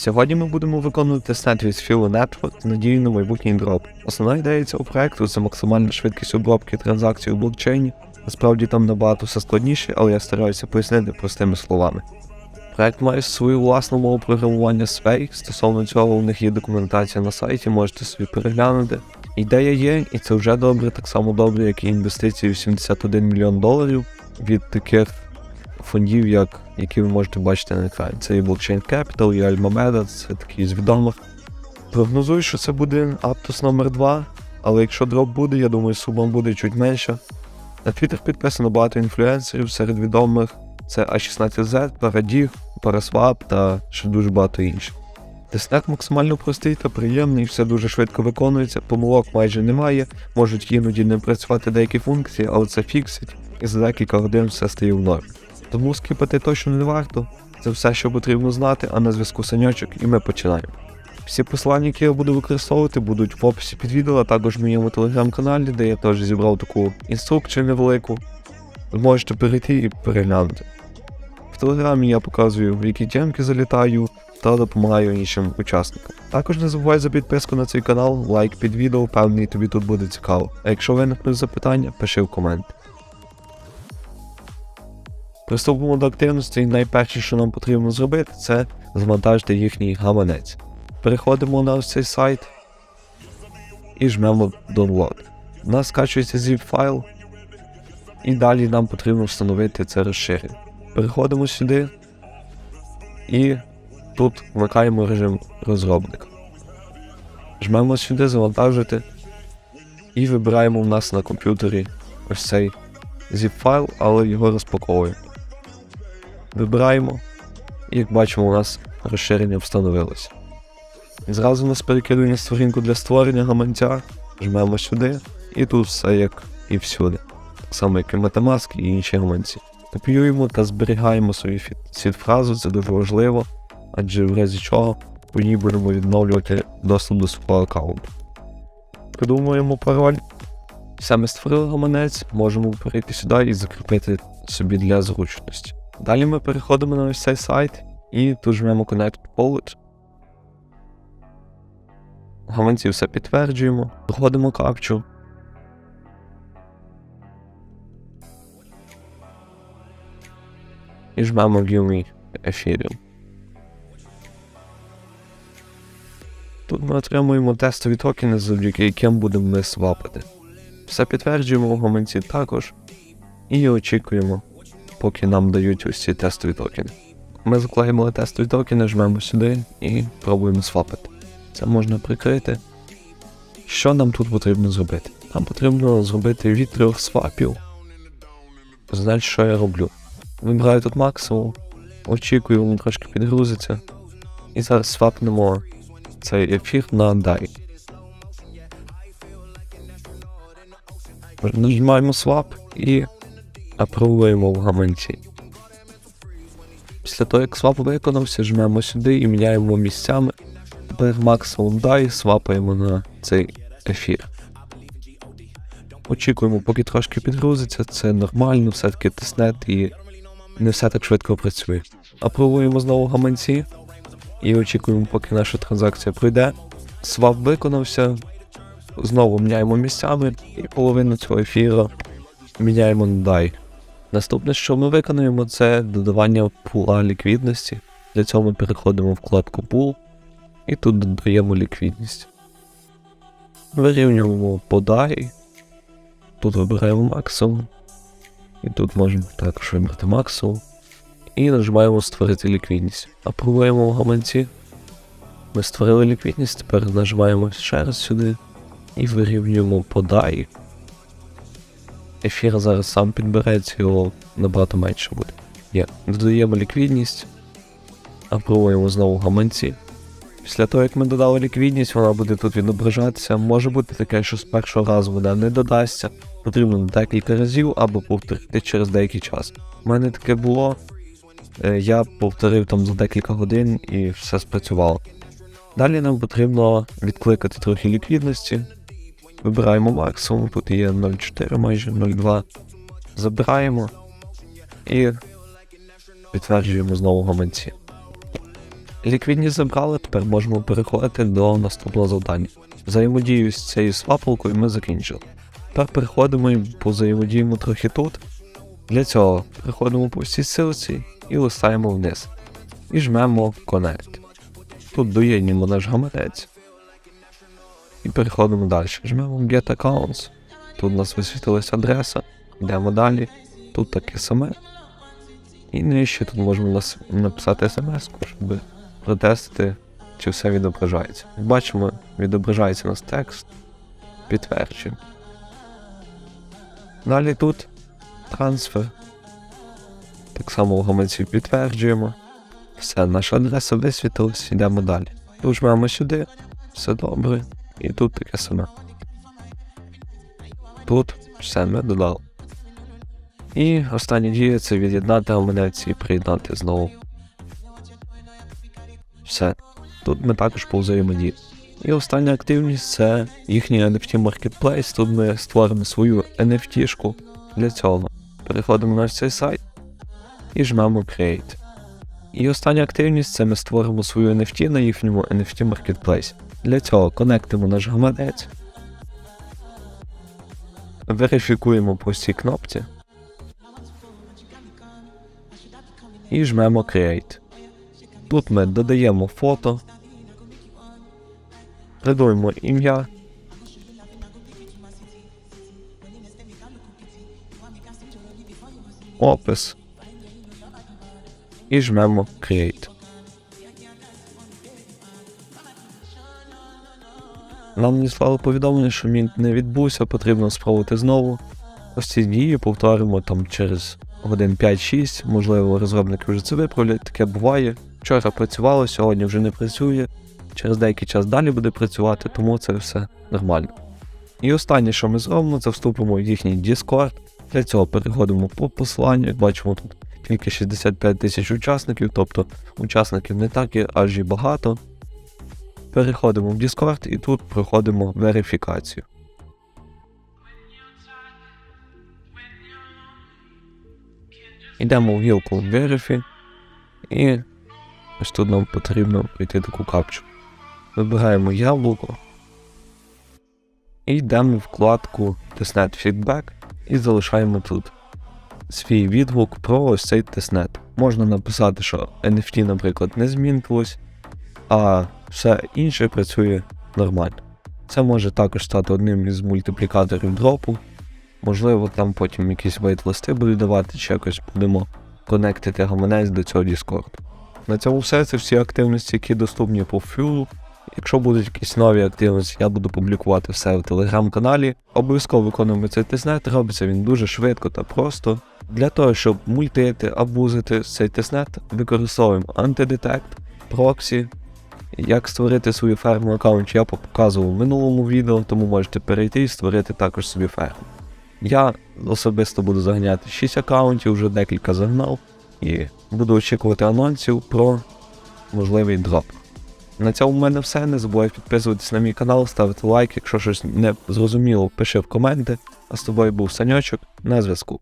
Сьогодні ми будемо виконувати тестнет від Network з надією на майбутній дроп. Основна ідея цього проекту це максимальна швидкість обробки транзакцій у блокчейні. Насправді там набагато все складніше, але я стараюся пояснити простими словами. Проект має свою власну мову програмування Sway. Стосовно цього у них є документація на сайті, можете собі переглянути. Ідея є, і це вже добре, так само добре, як і інвестиції в 71 мільйон доларів від таких фондів, як які ви можете бачити на екрані. Це і Blockchain Capital, і Almameda, це такі з відомих. Прогнозую, що це буде Aptos номер 2 але якщо дроп буде, я думаю, сума буде чуть менша. На Twitter підписано багато інфлюенсерів серед відомих. Це A16Z, Paradig, Paraswap та ще дуже багато інших. Тестнет максимально простий та приємний, все дуже швидко виконується, помилок майже немає, можуть іноді не працювати деякі функції, але це фіксить, і за декілька годин все стає в нормі. Тому скипати точно не варто. Це все, що потрібно знати, а на зв'язку саньочок, і ми починаємо. Всі посилання, які я буду використовувати, будуть в описі під відео, а також в моєму телеграм-каналі, де я теж зібрав таку інструкцію невелику. Можете перейти і переглянути. В телеграмі я показую, в які темки залітаю та допомагаю іншим учасникам. Також не забувай за підписку на цей канал, лайк під відео, певний тобі тут буде цікаво. А якщо виникнуть запитання, пиши в коменти. Приступимо до активності, і найперше, що нам потрібно зробити, це завантажити їхній гаманець. Переходимо на ось цей сайт і жмемо Download. У нас скачується zip файл, і далі нам потрібно встановити це розширення. Переходимо сюди і тут вмикаємо режим розробника. Жмемо сюди завантажити і вибираємо у нас на комп'ютері ось цей zip файл, але його розпаковуємо. Вибираємо, і як бачимо, у нас розширення встановилося. І зразу нас перекидує на сторінку для створення гаманця, жмемо сюди, і тут все як і всюди. Так само, як і Metamask і інші гаманці. Копіюємо та зберігаємо свою фразу, це дуже важливо, адже в разі чого по ній будемо відновлювати доступ до свого аккаунту. Придумуємо пароль. Ми створили гаманець, можемо перейти сюди і закріпити собі для зручності. Далі ми переходимо на ось цей сайт і тут жмемо Connect Wallet. Гаманці все підтверджуємо, проходимо капчу. І жмемо Give me Ethereum. Тут ми отримуємо тестові токени, завдяки яким будемо ми свапати. Все підтверджуємо в гаманці також і очікуємо, поки нам дають ось ці тестові токени. Ми заклеїмо тестові токени, жмемо сюди і пробуємо свапити. Це можна прикрити. Що нам тут потрібно зробити? Нам потрібно зробити від трьох свапів. Значить, що я роблю? Вибираю тут максимум, очікую, він трошки підгрузиться. І зараз свапнемо цей ефір на DAI. Нажимаємо свап і апробуємо в гаманці. Після того, як свап виконався, жмемо сюди і міняємо місцями. Тепер максимум DAI свапаємо на цей ефір. Очікуємо, поки трошки підгрузиться, це нормально, все-таки тиснет і не все так швидко працює. Апробуємо знову гаманці і очікуємо, поки наша транзакція пройде. Свап виконався. Знову міняємо місцями і половину цього ефіру міняємо на DAI. Наступне, що ми виконуємо, це додавання пула ліквідності. Для цього ми переходимо в вкладку Pool і тут додаємо ліквідність. Вирівнюємо по. Тут вибираємо максимум. І тут можемо також вибрати максимум. І нажимаємо створити ліквідність. Апробуємо в гаманці. Ми створили ліквідність, тепер нажимаємо ще раз сюди і вирівнюємо по DAI. Ефір зараз сам підбереться, його набагато менше буде. Є. Додаємо ліквідність, апробуємо знову гаманці. Після того, як ми додали ліквідність, вона буде тут відображатися. Може бути таке, що з першого разу вона не додасться. Потрібно декілька разів або повторити через деякий час. У мене таке було. Е, Я повторив там за декілька годин і все спрацювало. Далі нам потрібно відкликати трохи ліквідності. Вибираємо максимум, тут є 0,4 майже 0,2. Забираємо і підтверджуємо знову гаманці. Ліквідність забрали, тепер можемо переходити до наступного завдання. Взаємодію з цією свапалкою ми закінчили. Тепер переходимо і позаємодіємо трохи тут. Для цього переходимо по всій силці і листаємо вниз. І жмемо Connect. Тут доєднуємо наш гаманець. І переходимо далі. Жмемо Get Accounts. Тут у нас висвітилась адреса. Йдемо далі. Тут таке саме. І нижче тут можемо написати смс, щоб протестити, чи все відображається. Бачимо, відображається у нас текст. Підтверджуємо. Далі тут трансфер. Так само в гаманці підтверджуємо. Все, наша адреса висвітилась, йдемо далі. Тут жмемо сюди, все добре. І тут таке саме. Тут все ми додали. І остання дія це від'єднати гаманець і приєднати знову. Все. Тут ми також по взаємодії. І остання активність це їхній NFT Marketplace. Тут ми створимо свою NFT-шку для цього. Переходимо на цей сайт і жмемо Create. І остання активність це ми створимо свою NFT на їхньому NFT Marketplace. Для цього конектимо наш гаманець. Верифікуємо по цій кнопці. І жмемо Create. Тут ми додаємо фото. Придумаємо ім'я. Опис. І жмемо Create. Нам надіслали повідомлення, що мінт не відбувся, потрібно спробувати знову. Ось ці дії повторимо там через годин 5-6, можливо, розробники вже це виправлять, таке буває. Вчора працювало, сьогодні вже не працює. Через деякий час далі буде працювати, тому це все нормально. І останнє, що ми зробимо, це вступимо в їхній Discord. Для цього переходимо по посиланню. Як бачимо, тут тільки 65 тисяч учасників, тобто учасників не так і аж і багато. Переходимо в Discord і тут проходимо верифікацію. Йдемо в гілку Verify і ось тут нам потрібно пройти таку капчу. Вибираємо яблуко і йдемо вкладку Testnet Feedback і залишаємо тут свій відгук про ось цей тестнет. Можна написати, що NFT, наприклад, не змінилось, а все інше працює нормально. Це може також стати одним із мультиплікаторів дропу. Можливо, там потім якісь вейт-листи будуть давати, чи якось будемо конектити гаманець до цього Discord. На цьому все. Це всі активності, які доступні по фюлу. Якщо будуть якісь нові активності, я буду публікувати все в телеграм-каналі. Обов'язково виконуємо цей тестнет, робиться він дуже швидко та просто. Для того, щоб мультити, абузити цей тестнет, використовуємо антидетект, проксі. Як створити свою ферму аккаунт, я показував в минулому відео, тому можете перейти і створити також собі ферму. Я особисто буду заганяти 6 аккаунтів, вже декілька загнав, і буду очікувати анонсів про можливий дроп. На цьому в мене все. Не забувай підписуватись на мій канал, ставити лайк. Якщо щось не зрозуміло, пиши в коменти. А з тобою був Саньочок на зв'язку.